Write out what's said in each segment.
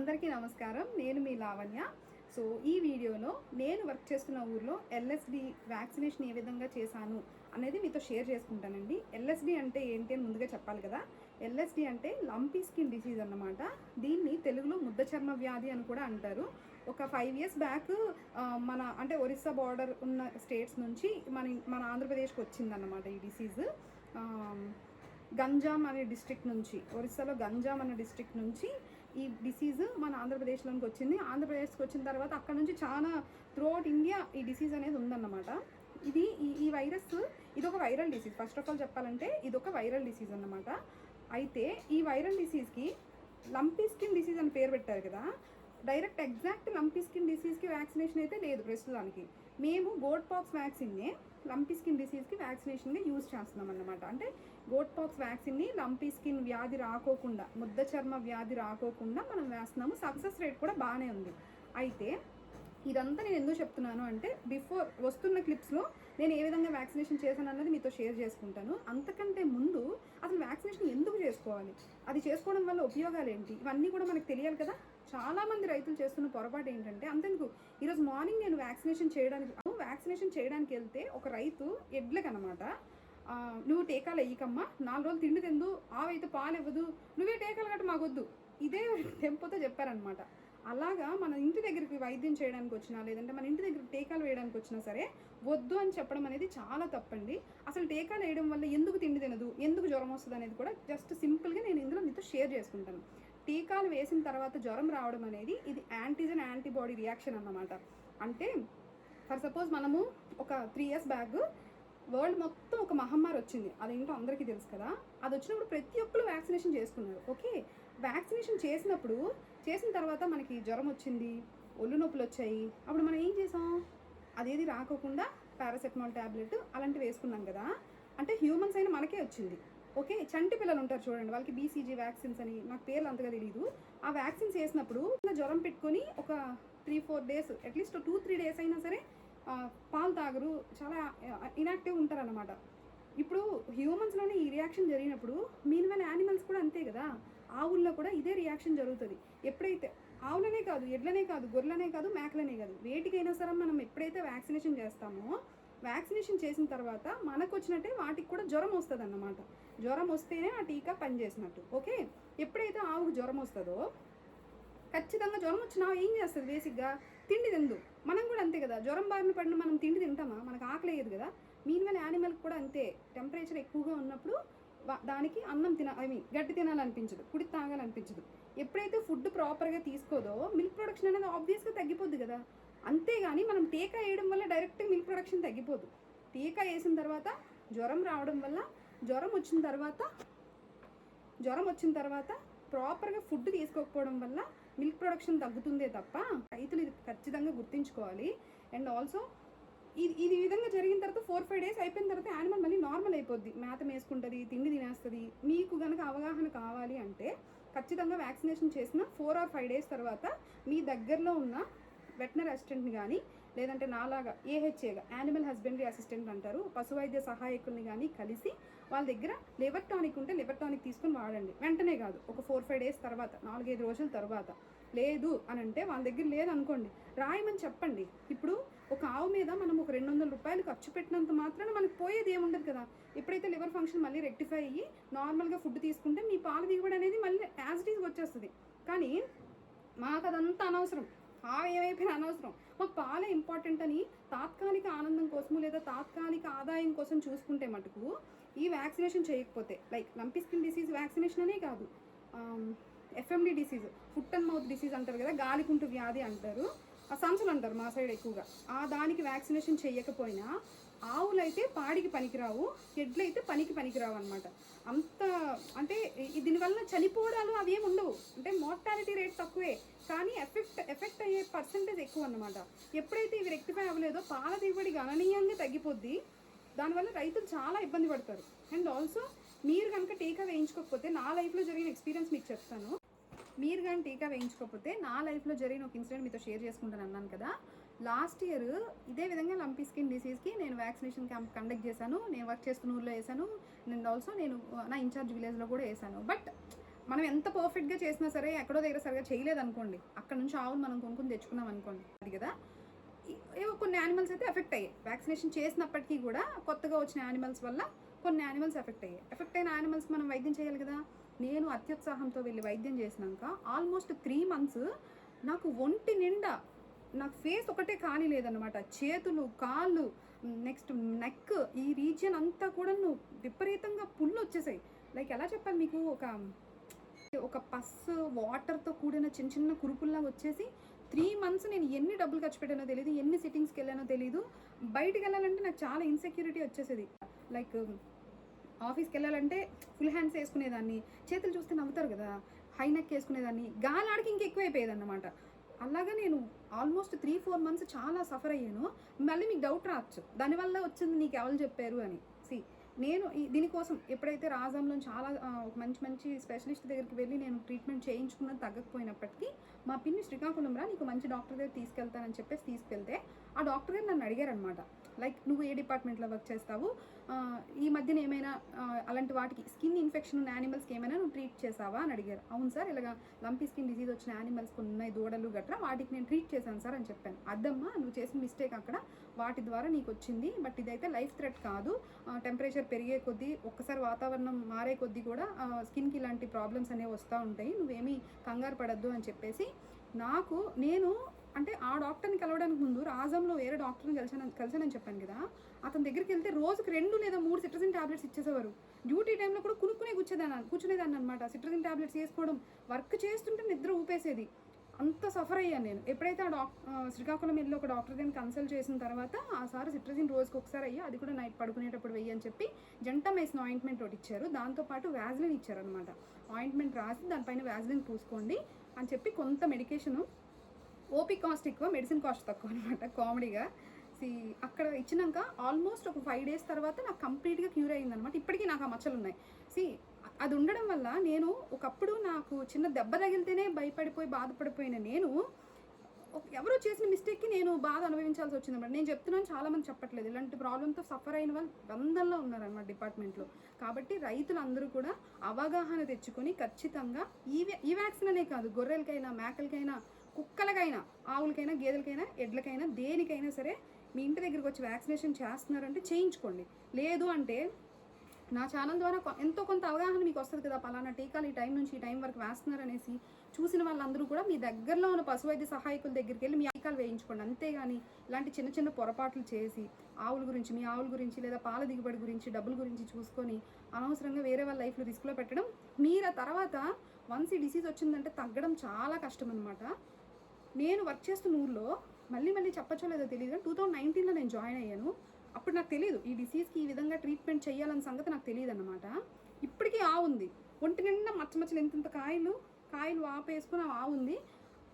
అందరికీ నమస్కారం. నేను మీ లావణ్య. సో ఈ వీడియోలో నేను వర్క్ చేస్తున్న ఊర్లో ఎల్ఎస్డి వ్యాక్సినేషన్ ఏ విధంగా చేశాను అనేది మీతో షేర్ చేసుకుంటానండి. ఎల్ఎస్డి అంటే ఏంటి అని ముందుగా చెప్పాలి కదా. ఎల్ఎస్డి అంటే లంపీ స్కిన్ డిసీజ్ అన్నమాట. దీన్ని తెలుగులో ముద్ద చర్మ వ్యాధి అని కూడా అంటారు. ఒక ఫైవ్ ఇయర్స్ బ్యాక్ మన అంటే ఒరిస్సా బార్డర్ ఉన్న స్టేట్స్ నుంచి మన మన ఆంధ్రప్రదేశ్కి వచ్చిందన్నమాట ఈ డిసీజ్. గంజాం అనే డిస్ట్రిక్ట్ నుంచి ఒరిస్సాలో గంజాం అనే డిస్ట్రిక్ట్ నుంచి ఈ డిసీజ్ మన ఆంధ్రప్రదేశ్లోకి వచ్చింది. ఆంధ్రప్రదేశ్కి వచ్చిన తర్వాత అక్కడ నుంచి చాలా త్రూఅవుట్ ఇండియా ఈ డిసీజ్ అనేది ఉందన్నమాట. ఇది ఈ ఈ వైరస్ ఇది ఒక viral disease first of all చెప్పాలంటే ఇది ఒక వైరల్ డిసీజ్ అన్నమాట. అయితే ఈ వైరల్ డిసీజ్కి లంపీ స్కిన్ డిసీజ్ అని పేరు పెట్టారు కదా. డైరెక్ట్ ఎగ్జాక్ట్ లంపీ స్కిన్ డిసీజ్కి వ్యాక్సినేషన్ అయితే లేదు ప్రస్తుతానికి. మేము గోడ్ పాక్స్ వ్యాక్సిన్నే లంపీ స్కిన్ డిసీజ్కి వ్యాక్సినేషన్గా యూజ్ చేస్తున్నాం అన్నమాట. అంటే గోట్ పాక్స్ వ్యాక్సిన్ని లంపీ స్కిన్ వ్యాధి రాకోకుండా ముద్ద చర్మ వ్యాధి రాకోకుండా మనం వేస్తున్నాము. సక్సెస్ రేట్ కూడా బాగానే ఉంది. అయితే ఇదంతా నేను ఎందుకు చెప్తున్నాను అంటే బిఫోర్ వస్తున్న క్లిప్స్లో నేను ఏ విధంగా వ్యాక్సినేషన్ చేశాను అన్నది మీతో షేర్ చేసుకుంటాను. అంతకంటే ముందు అసలు వ్యాక్సినేషన్ ఎందుకు చేసుకోవాలి? అది చేసుకోవడం వల్ల ఉపయోగాలు ఏంటి? ఇవన్నీ కూడా మనకు తెలియాలి కదా. చాలామంది రైతులు చేస్తున్న పొరపాటు ఏంటంటే అంతెందుకు? ఈరోజు మార్నింగ్ నేను వ్యాక్సినేషన్ చేయడానికి వ్యాక్సినేషన్ చేయడానికి వెళ్తే ఒక రైతు ఎడ్లకనమాట. నువ్వు టీకాలు వేయకమ్మా. నాలుగు రోజులు తిండి తిందు ఆవైతే పాలు ఇవ్వదు. నువ్వే టీకాలు గట్ట మాకొద్దు. ఇదే టెంపోతో చెప్పారనమాట అలాగా మన ఇంటి దగ్గరికి వైద్యం చేయడానికి వచ్చినా లేదంటే మన ఇంటి దగ్గర టీకాలు వేయడానికి వచ్చినా సరే వద్దు అని చెప్పడం అనేది చాలా తప్పండి. అసలు టీకాలు వేయడం వల్ల ఎందుకు తిండి తినదు ఎందుకు జ్వరం వస్తుంది అనేది కూడా జస్ట్ సింపుల్గా నేను ఇందులో మీతో షేర్ చేసుకుంటాను. టీకాలు వేసిన తర్వాత జ్వరం రావడం అనేది ఇది యాంటీజన్ యాంటీబాడీ రియాక్షన్ అన్నమాట. అంటే ఫర్ సపోజ్ మనము ఒక త్రీ ఇయర్స్ బ్యాక్ వరల్డ్ మొత్తం ఒక మహమ్మారి వచ్చింది. అదేంటో అందరికీ తెలుసు కదా. అది వచ్చినప్పుడు ప్రతి ఒక్కరు వ్యాక్సినేషన్ చేసుకున్నారు. ఓకే? వ్యాక్సినేషన్ చేసినప్పుడు చేసిన తర్వాత మనకి జ్వరం వచ్చింది ఒళ్ళు నొప్పులు వచ్చాయి. అప్పుడు మనం ఏం చేసాం? అదేది రాకోకుండా పారాసెటమాల్ ట్యాబ్లెట్ అలాంటివి వేసుకున్నాం కదా. అంటే హ్యూమన్స్ అయినా మనకే వచ్చింది. ఓకే? చంటి పిల్లలు ఉంటారు చూడండి. వాళ్ళకి బీసీజీ వ్యాక్సిన్స్ అని నాకు పేర్లు అంతగా తెలియదు ఆ వ్యాక్సిన్స్ వేసినప్పుడు ఇంకా జ్వరం పెట్టుకొని ఒక three four days at least two three days అయినా సరే పాలు తాగరు చాలా ఇనాక్టివ్ ఉంటారు అనమాట ఇప్పుడు హ్యూమన్స్లోనే ఈ రియాక్షన్ జరిగినప్పుడు మీనివల్ యానిమల్స్ కూడా అంతే కదా. ఆవుల్లో కూడా ఇదే రియాక్షన్ జరుగుతుంది. ఎప్పుడైతే ఆవులనే కాదు ఎడ్లనే కాదు గొర్రెలనే కాదు మేకలనే కాదు. వేటికైనా సరే మనం ఎప్పుడైతే వ్యాక్సినేషన్ చేస్తామో వ్యాక్సినేషన్ చేసిన తర్వాత మనకు వచ్చినట్టే వాటికి కూడా జ్వరం వస్తుంది అన్నమాట జ్వరం వస్తేనే ఆ టీకా పనిచేసినట్టు. ఓకే? ఎప్పుడైతే ఆవుకు జ్వరం వస్తుందో ఖచ్చితంగా జ్వరం వచ్చినా ఏం చేస్తుంది బేసిక్గా? తిండి తిందు. మనం కూడా అంతే కదా. జ్వరం బారిన పడిన మనం తిండి తింటామా? మనకు ఆకలి కదా. మీన్ యానిమల్కి కూడా అంతే. టెంపరేచర్ ఎక్కువగా ఉన్నప్పుడు దానికి అన్నం తిన ఐ మీన్ గడ్డి తినాలనిపించదు కుడి తాగాలనిపించదు. ఎప్పుడైతే ఫుడ్ ప్రాపర్గా తీసుకోదో మిల్క్ ప్రొడక్షన్ అనేది ఆబ్వియస్గా తగ్గిపోద్ది కదా. అంతేగాని మనం టీకా వేయడం వల్ల డైరెక్ట్ మిల్క్ ప్రొడక్షన్ తగ్గిపోదు. టీకా వేసిన తర్వాత జ్వరం రావడం వల్ల జ్వరం వచ్చిన తర్వాత జ్వరం వచ్చిన తర్వాత ప్రాపర్గా ఫుడ్ తీసుకోకపోవడం వల్ల మిల్క్ ప్రొడక్షన్ తగ్గుతుందే తప్ప రైతులు ఇది ఖచ్చితంగా గుర్తుంచుకోవాలి. అండ్ ఆల్సో ఇది ఇది ఈ విధంగా జరిగిన తర్వాత ఫోర్ ఫైవ్ డేస్ అయిపోయిన తర్వాత యానిమల్ మళ్ళీ నార్మల్ అయిపోద్ది. మేత వేసుకుంటుంది తిండి తినేస్తుంది. మీకు కనుక అవగాహన కావాలి అంటే ఖచ్చితంగా వ్యాక్సినేషన్ చేసిన ఫోర్ ఆర్ ఫైవ్ డేస్ తర్వాత మీ దగ్గరలో ఉన్న వెటనరీ అసిస్టెంట్ని కానీ లేదంటే నాలాగా ఏహెచ్ఏగా యానిమల్ హస్బెండరీ అసిస్టెంట్ అంటారు. పశు వైద్య సహాయకుల్ని కానీ కలిసి వాళ్ళ దగ్గర లివర్ టానిక్ ఉంటే లివర్ టానిక్ తీసుకుని వాడండి. వెంటనే కాదు ఒక ఫోర్ ఫైవ్ డేస్ తర్వాత నాలుగైదు రోజుల తర్వాత. లేదు అని అంటే వాళ్ళ దగ్గర లేదనుకోండి రాయమని చెప్పండి. ఇప్పుడు ఒక ఆవు మీద మనం ఒక రెండు వందల రూపాయలు ఖర్చు పెట్టినంత మాత్రాన మనకు పోయేది ఏముండదు కదా. ఎప్పుడైతే లివర్ ఫంక్షన్ మళ్ళీ రెక్టిఫై అయ్యి నార్మల్గా ఫుడ్ తీసుకుంటే మీ పాల దిగుబడి అనేది మళ్ళీ యాజ్ ఇట్ ఈజ్ వచ్చేస్తుంది. కానీ మాకు అదంతా అనవసరం. ఆ ఏమైపోయినా అనవసరం. మాకు పాలే ఇంపార్టెంట్ అని తాత్కాలిక ఆనందం కోసము లేదా తాత్కాలిక ఆదాయం కోసం చూసుకుంటే మటుకు ఈ వ్యాక్సినేషన్ చేయకపోతే like lumpy skin disease vaccination అనే కాదు. FMD disease foot and mouth disease అంటారు కదా గాలికుంటు వ్యాధి అంటారు ఆ సంచులు అంటారు మా సైడ్ ఎక్కువగా. ఆ దానికి వ్యాక్సినేషన్ చేయకపోయినా ఆవులైతే పాడికి పనికిరావు ఎడ్లయితే పనికి పనికిరావు అనమాట అంత అంటే దీనివల్ల చనిపోవడాలు అవి ఏమి ఉండవు. అంటే మోర్టాలిటీ రేట్ తక్కువే కానీ ఎఫెక్ట్ ఎఫెక్ట్ అయ్యే పర్సంటేజ్ ఎక్కువ అన్నమాట. ఎప్పుడైతే ఇవి రెక్టిఫై అవ్వలేదో పాల దిగుబడి గణనీయంగా తగ్గిపోద్ది. దానివల్ల రైతులు చాలా ఇబ్బంది పడతారు. అండ్ ఆల్సో మీరు కనుక టీకా వేయించుకోకపోతే నా లైఫ్లో జరిగిన ఎక్స్పీరియన్స్ మీకు చెప్తాను. మీరు కానీ టీకా వేయించుకోకపోతే నా లైఫ్లో జరిగిన ఒక ఇన్సిడెంట్ మీతో షేర్ చేసుకుంటాను అన్నాను కదా. లాస్ట్ ఇయర్ ఇదే విధంగా లంపీ స్కిన్ డిసీజ్కి నేను వ్యాక్సినేషన్ క్యాంప్ కండక్ట్ చేశాను. నేను వర్క్ చేస్తున్న ఊర్లో వేసాను నేను ఆల్సో నేను నా ఇన్ఛార్జ్ విలేజ్లో కూడా వేసాను బట్ మనం ఎంత పర్ఫెక్ట్గా చేసినా సరే ఎక్కడో దగ్గర సరిగా చేయలేదు అనుకోండి అక్కడ నుంచి ఆవులు మనం కొనుక్కొని తెచ్చుకున్నాం అనుకోండి. అది కదా. ఏవో కొన్ని యానిమల్స్ అయితే ఎఫెక్ట్ అయ్యాయి. వ్యాక్సినేషన్ చేసినప్పటికీ కూడా కొత్తగా వచ్చిన యానిమల్స్ వల్ల కొన్ని యానిమల్స్ ఎఫెక్ట్ అయ్యాయి. ఎఫెక్ట్ అయిన యానిమల్స్ మనం వైద్యం చేయాలి కదా. నేను అత్యుత్సాహంతో వెళ్ళి వైద్యం చేసినాక ఆల్మోస్ట్ త్రీ మంత్స్ నాకు ఒంటి నిండా నాకు ఫేస్ ఒకటే ఖాళీ లేదనమాట చేతులు కాళ్ళు నెక్స్ట్ నెక్ ఈ రీజియన్ అంతా కూడా విపరీతంగా పుల్లు వచ్చేసాయి. లైక్ ఎలా చెప్పాలి మీకు? ఒక ఒక పస్ వాటర్తో కూడిన చిన్న చిన్న కురుపుల్లా వచ్చేసి త్రీ మంత్స్ నేను ఎన్ని డబ్బులు ఖర్చు పెట్టానో తెలియదు ఎన్ని సిట్టింగ్స్కి వెళ్ళానో తెలియదు బయటికి వెళ్ళాలంటే నాకు చాలా ఇన్సెక్యూరిటీ వచ్చేసేది. లైక్ ఆఫీస్కి వెళ్ళాలంటే ఫుల్ హ్యాండ్స్ వేసుకునేదాన్ని చేతులు చూస్తే నవ్వుతారు కదా హై నెక్ వేసుకునేదాన్ని గాలాడికి ఇంకెక్కువైపోయేది అన్నమాట అలాగా నేను ఆల్మోస్ట్ త్రీ ఫోర్ మంత్స్ చాలా సఫర్ అయ్యాను. మళ్ళీ మీకు డౌట్ రావచ్చు. దానివల్ల వచ్చింది నీకు ఎవరు చెప్పారు అని. సి నేను ఈ దీనికోసం ఎప్పుడైతే రాజంలో చాలా ఒక మంచి మంచి స్పెషలిస్ట్ దగ్గరికి వెళ్ళి నేను ట్రీట్మెంట్ చేయించుకున్నది తగ్గకపోయినప్పటికీ మా పిన్ని శ్రీకాకుళం రా నీకు మంచి డాక్టర్ దగ్గర తీసుకెళ్తానని చెప్పేసి తీసుకెళ్తే ఆ డాక్టర్ గారు నన్ను అడిగారు అనమాట లైక్ నువ్వు ఏ డిపార్ట్మెంట్లో వర్క్ చేస్తావు? ఈ మధ్యన ఏమైనా అలాంటి వాటికి స్కిన్ ఇన్ఫెక్షన్ ఉన్న యానిమల్స్కి ఏమైనా నువ్వు ట్రీట్ చేసావా? అని అడిగారు. అవును సార్ ఇలాగ లంపీ స్కిన్ డిసీజ్ వచ్చిన యానిమల్స్ కొన్ని ఉన్నాయి దూడలు గట్రా వాటికి నేను ట్రీట్ చేశాను సార్ అని చెప్పాను. అద్దమ్మా నువ్వు చేసిన మిస్టేక్ అక్కడ వాటి ద్వారా నీకు వచ్చింది బట్ ఇదైతే లైఫ్ థ్రెట్ కాదు. టెంపరేచర్ పెరిగే కొద్దీ ఒక్కసారి వాతావరణం మారే కొద్దీ కూడా స్కిన్కి ఇలాంటి ప్రాబ్లమ్స్ అనేవి వస్తూ ఉంటాయి. నువ్వేమీ కంగారు పడద్దు అని చెప్పేసి నాకు నేను అంటే ఆ డాక్టర్ని కలవడానికి ముందు రాజంలో వేరే డాక్టర్ని కలిసాను కలిసానని చెప్పాను కదా. అతని దగ్గరికి వెళ్తే రోజుకి రెండు లేదా మూడు సిట్రజిన్ టాబ్లెట్స్ ఇచ్చేసేవారు. డ్యూటీ టైంలో కూడా కునుక్కునే కూర్చేదాన్ని కూర్చునేదాన్ని అనమాట సిట్రజిన్ టాబ్లెట్స్ వేసుకోవడం వర్క్ చేస్తుంటే నిద్ర ఊపేసేది. అంత సఫర్ అయ్యాను నేను. ఎప్పుడైతే ఆ డాక్ శ్రీకాకుళం వెళ్ళి ఒక డాక్టర్ దగ్గర కన్సల్ట్ చేసిన తర్వాత ఆ సార్ సిట్రజిన్ రోజుకి ఒకసారి అయ్యి అది కూడా నైట్ పడుకునేటప్పుడు వెయ్యి అని చెప్పి జంట మేసిన ఆయింట్మెంట్ ఒకటి ఇచ్చారు. దాంతోపాటు వ్యాజ్లిన్ ఇచ్చారు అనమాట ఆయింట్మెంట్ రాసి దానిపైన వ్యాజ్లిన్ పూసుకోండి అని చెప్పి కొంత మెడికేషను ఓపీ కాస్ట్ ఎక్కువ మెడిసిన్ కాస్ట్ తక్కువ అనమాట కామెడీగా. సీ అక్కడ ఇచ్చినాక ఆల్మోస్ట్ ఒక ఫైవ్ డేస్ తర్వాత నాకు కంప్లీట్గా క్యూర్ అయింది అనమాట ఇప్పటికీ నాకు ఆ మచ్చలు ఉన్నాయి. సి అది ఉండడం వల్ల నేను ఒకప్పుడు నాకు చిన్న దెబ్బ తగిలితేనే భయపడిపోయి బాధపడిపోయిన నేను ఎవరో చేసిన మిస్టేక్కి నేను బాధ అనుభవించాల్సి వచ్చింది అనమాట నేను చెప్తున్నాను చాలా మంది చెప్పట్లేదు. ఇలాంటి ప్రాబ్లంతో సఫర్ అయిన వాళ్ళు వందల్లో ఉన్నారనమాట డిపార్ట్మెంట్లో కాబట్టి రైతులందరూ కూడా అవగాహన తెచ్చుకొని ఖచ్చితంగా ఈ ఈ వ్యాక్సిన్ అనే కాదు గొర్రెలకైనా మేకలకైనా కుక్కలకైనా ఆవులకైనా గేదెలకైనా ఎడ్లకైనా దేనికైనా సరే మీ ఇంటి దగ్గరికి వచ్చి వ్యాక్సినేషన్ చేస్తున్నారంటే చేయించుకోండి. లేదు అంటే నా ఛానల్ ద్వారా ఎంతో కొంత అవగాహన మీకు వస్తుంది కదా పలానా టీకాలు ఈ టైం నుంచి ఈ టైం వరకు వేస్తున్నారు అనేసి చూసిన వాళ్ళందరూ కూడా మీ దగ్గరలో ఉన్న పశు వైద్య సహాయకుల దగ్గరికి వెళ్ళి మీ టీకాలు వేయించుకోండి. అంతేగాని ఇలాంటి చిన్న చిన్న పొరపాట్లు చేసి ఆవుల గురించి మీ ఆవుల గురించి లేదా పాల దిగుబడి గురించి డబ్బుల గురించి చూసుకొని అనవసరంగా వేరే వాళ్ళ లైఫ్లో రిస్క్లో పెట్టడం మీరు ఆ తర్వాత వన్స్ ఈ డిసీజ్ వచ్చిందంటే తగ్గడం చాలా కష్టం అనమాట నేను వర్క్ చేస్తున్న ఊర్లో మళ్ళీ మళ్ళీ చెప్పచ్చో లేదో తెలియదు టూ థౌజండ్ నైన్టీన్లో నేను జాయిన్ అయ్యాను. అప్పుడు నాకు తెలియదు ఈ డిసీజ్కి ఈ విధంగా ట్రీట్మెంట్ చేయాలన్న సంగతి నాకు తెలియదు అనమాట ఇప్పటికీ ఆ ఉంది. ఒంటి నిండా మచ్చ మచ్చలు ఇంత కాయలు కాయలు ఆపేసుకుని ఆ ఉంది.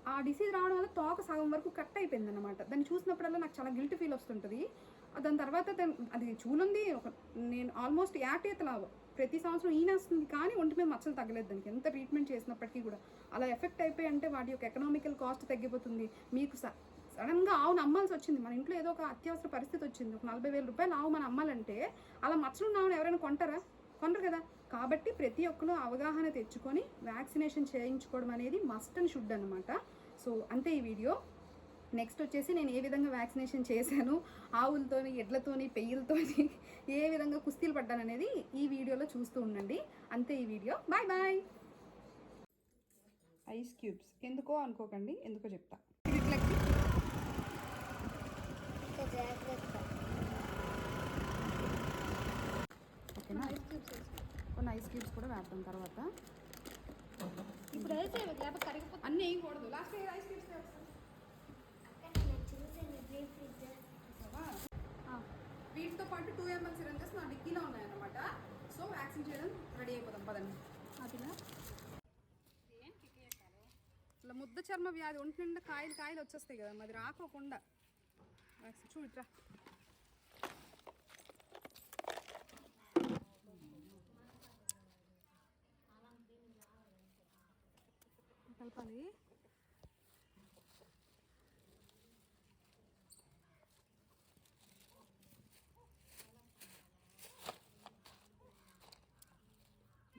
ఆ డిసీజ్ రావడం వల్ల తోక సగం వరకు కట్ అయిపోయింది అనమాట దాన్ని చూసినప్పుడల్లా నాకు చాలా గిల్ట్ ఫీల్ వస్తుంటుంది. దాని తర్వాత దాని- అది చూలుంది ఒక నేను ఆల్మోస్ట్ యాటేతలా ప్రతి సంవత్సరం ఈనేస్తుంది కానీ ఒంటి మీద మచ్చలు తగ్గలేదు దానికి. ఎంత ట్రీట్మెంట్ చేసినప్పటికీ కూడా. అలా ఎఫెక్ట్ అయిపోయి అంటే వాటి యొక్క ఎకనామికల్ కాస్ట్ తగ్గిపోతుంది. మీకు స- సడన్గా ఆవును అమ్మాల్సి వచ్చింది. మన ఇంట్లో ఏదో ఒక అత్యవసర పరిస్థితి వచ్చింది. ఒక నలభై వేల రూపాయలు ఆవు మనం అమ్మాలంటే అలా మచ్చలున్న ఆవును ఎవరైనా కొంటారా? కొనరు కదా. కాబట్టి ప్రతి ఒక్కరు అవగాహన తెచ్చుకొని వ్యాక్సినేషన్ చేయించుకోవడం అనేది మస్ట్ అండ్ షుడ్ అనమాట సో అంతే ఈ వీడియో. నెక్స్ట్ వచ్చేసి నేను ఏ విధంగా వ్యాక్సినేషన్ చేశాను? ఆవులతోని ఎడ్లతోని పెయ్యలతోని ఏ విధంగా కుస్తీలు పడ్డాను అనేది ఈ వీడియోలో చూస్తూ ఉండండి. అంతే ఈ video. Bye bye ice cubes ఎందుకో అనుకోకండి ఎందుకో చెప్తా. ఓకేనా? కొన్ని ఐస్ క్యూబ్స్ కూడా వేద్దాం తర్వాత. ఇప్పుడు అన్నీ వేయకూడదు. లాస్ట్ ఐస్ క్యూబ్స్ వీటితో పాటు టూ ఎంఎల్ సిరంజెస్ నా డిక్కీలో ఉన్నాయన్నమాట. సో వ్యాక్సిన్ చేయడం రెడీ అయిపోతాం పదండి. అదిలా ఇట్లా ముద్ద చర్మ వ్యాధి ఒంటి నిండా కాయలు కాయలు వచ్చేస్తాయి కదా మరి రాకోకుండా. వ్యాక్సిన్ చూడరా కలపాలి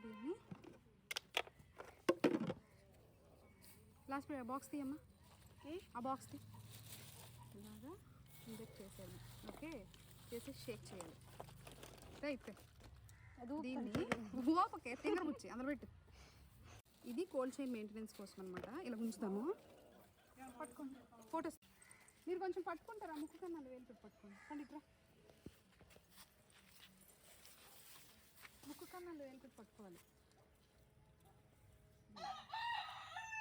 దీన్ని ఆ బాక్స్ తీయమ్మా. ఆ బాక్స్ తీ. ఇలాగా? ఇంజెక్ట్ చేసేయాలి ఓకే. చేసి షేక్ చేయాలి. రైట్ దీన్ని ఓపకే ఫింగర్ ముచ్చి అందులో పెట్టు. ఇది కోల్డ్ చైన్ మెయింటెనెన్స్ కోసం అనమాట ఇలా ఉంచుతాము పట్టుకోండి. ఫొటోస్ మీరు కొంచెం పట్టుకుంటారా? ముక్కు కన్నా వేలు పెట్టి పట్టుకోండి. పండి ఇట్రా ముక్కు కన్నా వేలు పెట్టి పట్టుకోవాలి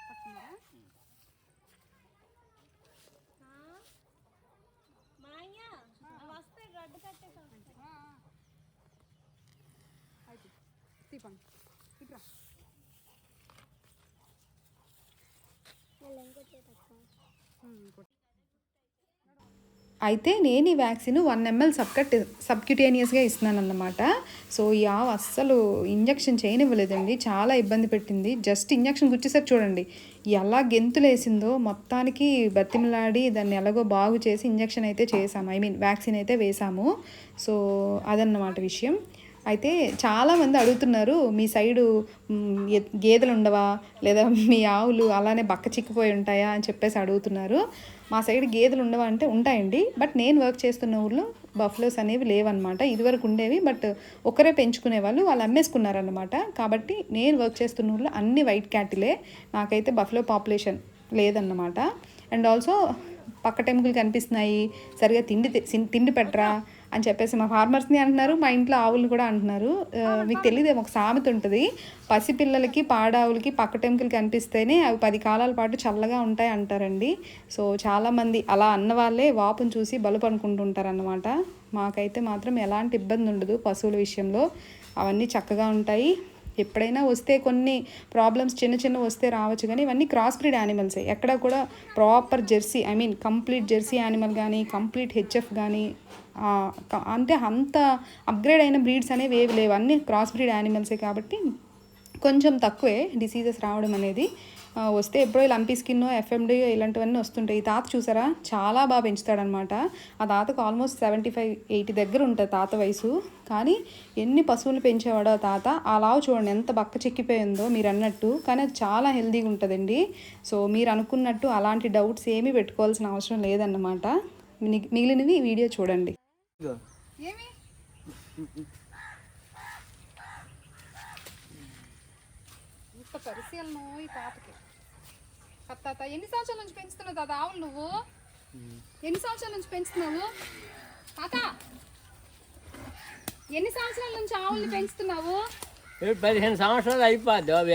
పట్టుకున్నారా మాయ వస్తే గడ్డ కట్టేసా అయితే తీపండి. ఇట్రా అయితే నేను ఈ వ్యాక్సిన్ వన్ ఎంఎల్ సబ్కట్ సబ్క్యూటేనియస్గా ఇస్తున్నాను అన్నమాట సో ఈ ఆవు అస్సలు ఇంజక్షన్ చేయనివ్వలేదండి. చాలా ఇబ్బంది పెట్టింది. జస్ట్ ఇంజక్షన్ గుచ్చేసరికి చూడండి ఎలా గెంతులేసిందో మొత్తానికి బతిమలాడి దాన్ని ఎలాగో బాగు చేసి ఇంజక్షన్ అయితే చేసాము. ఐ మీన్ వ్యాక్సిన్ అయితే వేసాము. సో అదన్నమాట విషయం. అయితే చాలామంది అడుగుతున్నారు మీ సైడు గేదెలు ఉండవా? లేదా మీ ఆవులు అలానే బక్క చిక్కిపోయి ఉంటాయా? అని చెప్పేసి అడుగుతున్నారు. మా సైడ్ గేదెలు ఉండవా అంటే ఉంటాయండి బట్ నేను వర్క్ చేస్తున్న ఊర్లో బఫ్లోస్ అనేవి లేవన్నమాట. ఇదివరకు ఉండేవి బట్ ఒకరే పెంచుకునే వాళ్ళు వాళ్ళు అమ్మేసుకున్నారన్నమాట. కాబట్టి నేను వర్క్ చేస్తున్న ఊర్లో అన్ని వైట్ క్యాటిలే నాకైతే బఫ్లో పాపులేషన్ లేదన్నమాట. అండ్ ఆల్సో పక్క టెంకులు కనిపిస్తున్నాయి సరిగా తిండి తిండి పెట్టరా? అని చెప్పేసి మా ఫార్మర్స్ని అంటున్నారు మా ఇంట్లో ఆవులు కూడా అంటున్నారు. మీకు తెలియదేమో ఒక సామెత ఉంటుంది. పసిపిల్లలకి పాడావులకి పక్క టెంకులు కనిపిస్తేనే అవి పది కాలాల పాటు చల్లగా ఉంటాయి అంటారండి. సో చాలామంది అలా అన్న వాళ్ళే వాపును చూసి బలుపు అనుకుంటుంటారు అన్నమాట మాకైతే మాత్రం ఎలాంటి ఇబ్బంది ఉండదు పశువుల విషయంలో. అవన్నీ చక్కగా ఉంటాయి. ఎప్పుడైనా వస్తే కొన్ని ప్రాబ్లమ్స్ చిన్న చిన్న వస్తే రావచ్చు కానీ ఇవన్నీ క్రాస్ బ్రీడ్ యానిమల్సే. ఎక్కడ కూడా proper Jersey I mean complete Jersey animal కానీ కంప్లీట్ హెచ్ఎఫ్ కానీ అంటే అంత అప్గ్రేడ్ అయిన బ్రీడ్స్ అనేవి ఏవి లేవు. అన్నీ క్రాస్ బ్రీడ్ యానిమల్సే కాబట్టి కొంచెం తక్కువే డిసీజెస్ రావడం అనేది. వస్తే ఎప్పుడో లంపీ స్కిన్ ఎఫ్ఎండి ఇలాంటివన్నీ వస్తుంటాయి. ఈ తాత చూసారా? చాలా బాగా పెంచుతాడనమాట. ఆ తాతకు ఆల్మోస్ట్ సెవెంటీ ఫైవ్ ఎయిటీ దగ్గర ఉంటుంది తాత వయసు. కానీ ఎన్ని పశువులు పెంచేవాడో ఆ తాత. అలా చూడండి ఎంత బక్క చెక్కిపోయిందో మీరు అన్నట్టు. కానీ అది చాలా హెల్దీగా ఉంటుందండి. సో మీరు అనుకున్నట్టు అలాంటి డౌట్స్ ఏమీ పెట్టుకోవాల్సిన అవసరం లేదన్నమాట. మిగిలినవి వీడియో చూడండి. ఇంత పరిశీలన ఈ తాతకి తాత ఎన్ని సంవత్సరాల నుంచి పెంచుతున్నావు తాత? ఆవులు నువ్వు? ఎన్ని సంవత్సరాల నుంచి పెంచుతున్నావు? తాత! ఎన్ని సంవత్సరాల నుంచి ఆవుల్ని పెంచుతున్నావు? పదిహేను సంవత్సరాలు అయిపోద్ది అవి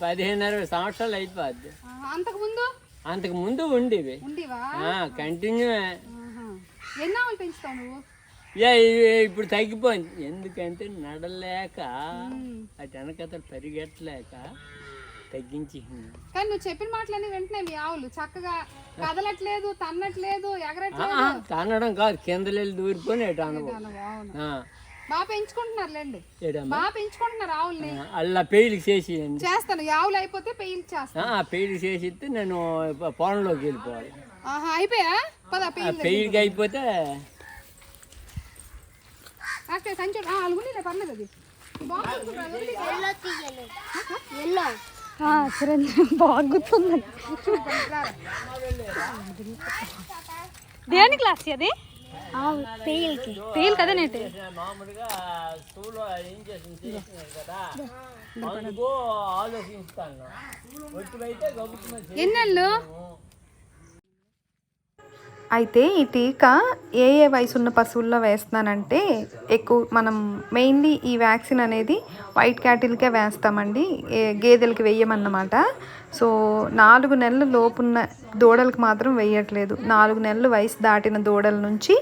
పదిహేను ఇరవై సంవత్సరాలు అయిపోద్ది. అంతకు ముందు? అంతకు ముందు ఉండేవి. ఉండేవా? కంటిన్యూ. ఎన్ని ఆవులు పెంచుతావు నువ్వు? ఇవి ఇప్పుడు తగ్గిపోయింది. ఎందుకంటే నడలేక అటు వెనకతలు పరిగెట్టలేక తగ్గించేసింది కానీ నువ్వు చెప్పిన మాటలన్నీ వెంటనే మీ ఆవులు చక్కగా కదలట్లేదు తన్నట్లేదు ఎగరట్లేదు. ఆ, తనడం కాదు కిందలెళ్ళి దూరిపోయి ఆ, బాగా పెంచుకుంటున్నారులేండి. బాగా పెంచుకుంటున్నారు ఆవుల్ని. అలా పెయిల్కి చేసేయండి. చేస్తాను ఆవులు అయిపోతే పెయిల్ చేస్తాను. ఆ పెయిల్కి చేసిస్తే నేను పొలంలోకి వెళ్ళిపోవాలి. అయిపోయా? పద అయిపోతే సంచు అలుగునిలే పర్లేదు అది. దేని క్లాస్ అది పెయిల్కి. కదా నేటి? మామూలుగా స్కూల్లో ఏం చేసింది చేసినారు కదా. అందుకు ఆలోచిస్తాను వచ్చివైతే గబుక్కుమని ఎన్నెళ్ళు? అయితే ఈ టీకా ఏ ఏ వయసు ఉన్న పశువుల్లో వేస్తున్నానంటే ఎక్కువ మనం మెయిన్లీ ఈ వ్యాక్సిన్ అనేది వైట్ క్యాటిల్కే వేస్తామండి ఏ గేదెలకి వేయమన్నమాట. సో నాలుగు నెలల లోపున్న దూడలకు మాత్రం వేయట్లేదు. నాలుగు నెలలు వయసు దాటిన దూడల నుంచి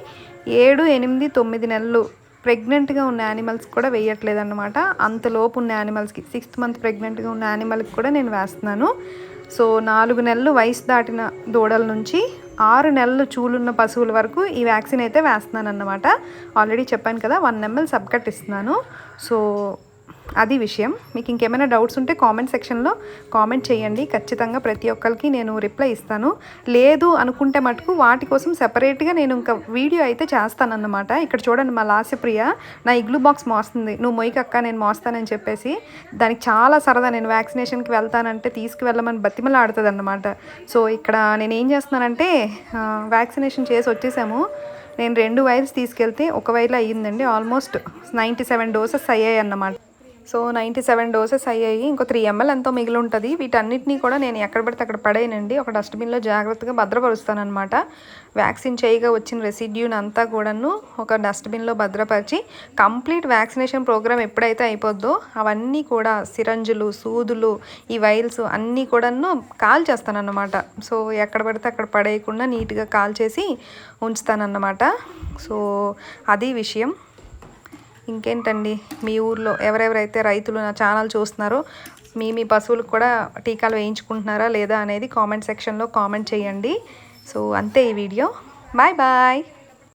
ఏడు ఎనిమిది తొమ్మిది నెలలు ప్రెగ్నెంట్గా ఉన్న యానిమల్స్ కూడా వేయట్లేదు అనమాట అంతలోపు ఉన్న యానిమల్స్కి సిక్స్త్ మంత్ ప్రెగ్నెంట్గా ఉన్న యానిమల్కి కూడా నేను వేస్తున్నాను. సో నాలుగు నెలలు వయసు దాటిన దూడల నుంచి ఆరు నెలలు చూలున్న పశువుల వరకు ఈ వ్యాక్సిన్ అయితే వేస్తున్నాను అన్నమాట ఆల్రెడీ చెప్పాను కదా వన్ ఎంఎల్ సబ్కట్ ఇస్తున్నాను. సో అది విషయం. మీకు ఇంకేమైనా డౌట్స్ ఉంటే కామెంట్ సెక్షన్లో కామెంట్ చేయండి. ఖచ్చితంగా ప్రతి ఒక్కరికి నేను రిప్లై ఇస్తాను. లేదు అనుకుంటే మటుకు వాటి కోసం సెపరేట్గా నేను ఇంకా వీడియో అయితే చేస్తానన్నమాట. ఇక్కడ చూడండి మా లాస్యప్రియ నా ఇగ్లూ బాక్స్ మోస్తుంది. నువ్వు మొయ్యకక్క నేను మోస్తానని చెప్పేసి దానికి చాలా సరదా నేను వ్యాక్సినేషన్కి వెళ్తానంటే తీసుకువెళ్ళమని బతిమలాడుతుంది అన్నమాట సో ఇక్కడ నేను ఏం చేస్తున్నానంటే వ్యాక్సినేషన్ చేసి వచ్చేసాము. నేను రెండు వైర్స్ తీసుకెళ్తే ఒక వైర్లో అయ్యిందండి. ఆల్మోస్ట్ నైంటీ సెవెన్ డోసెస్ అయ్యాయి అన్నమాట సో నైంటీ సెవెన్ డోసెస్ అయ్యాయి. ఇంకో త్రీ ఎంఎల్ ఎంతో మిగిలి ఉంటుంది వీటన్నిటినీ కూడా నేను ఎక్కడ పడితే అక్కడ పడేయనండి. ఒక డస్ట్బిన్లో జాగ్రత్తగా భద్రపరుస్తానమాట వ్యాక్సిన్ చేయగా వచ్చిన రెసిడ్యూని అంతా కూడాను ఒక డస్ట్బిన్లో భద్రపరిచి కంప్లీట్ వ్యాక్సినేషన్ ప్రోగ్రామ్ ఎప్పుడైతే అయిపోద్దో అవన్నీ కూడా సిరంజులు సూదులు ఈ వైల్స్ అన్నీ కూడాను కాల్ చేస్తానన్నమాట. సో ఎక్కడ పడితే అక్కడ పడేయకుండా నీట్గా కాల్ చేసి ఉంచుతానన్నమాట. సో అది విషయం. ఇంకేంటండి? మీ ఊర్లో ఎవరెవరైతే రైతులు నా ఛానల్ చూస్తున్నారో మీ మీ పశువులకు కూడా టీకాలు వేయించుకుంటున్నారా లేదా అనేది కామెంట్ సెక్షన్లో కామెంట్ చేయండి. సో అంతే ఈ వీడియో. Bye bye.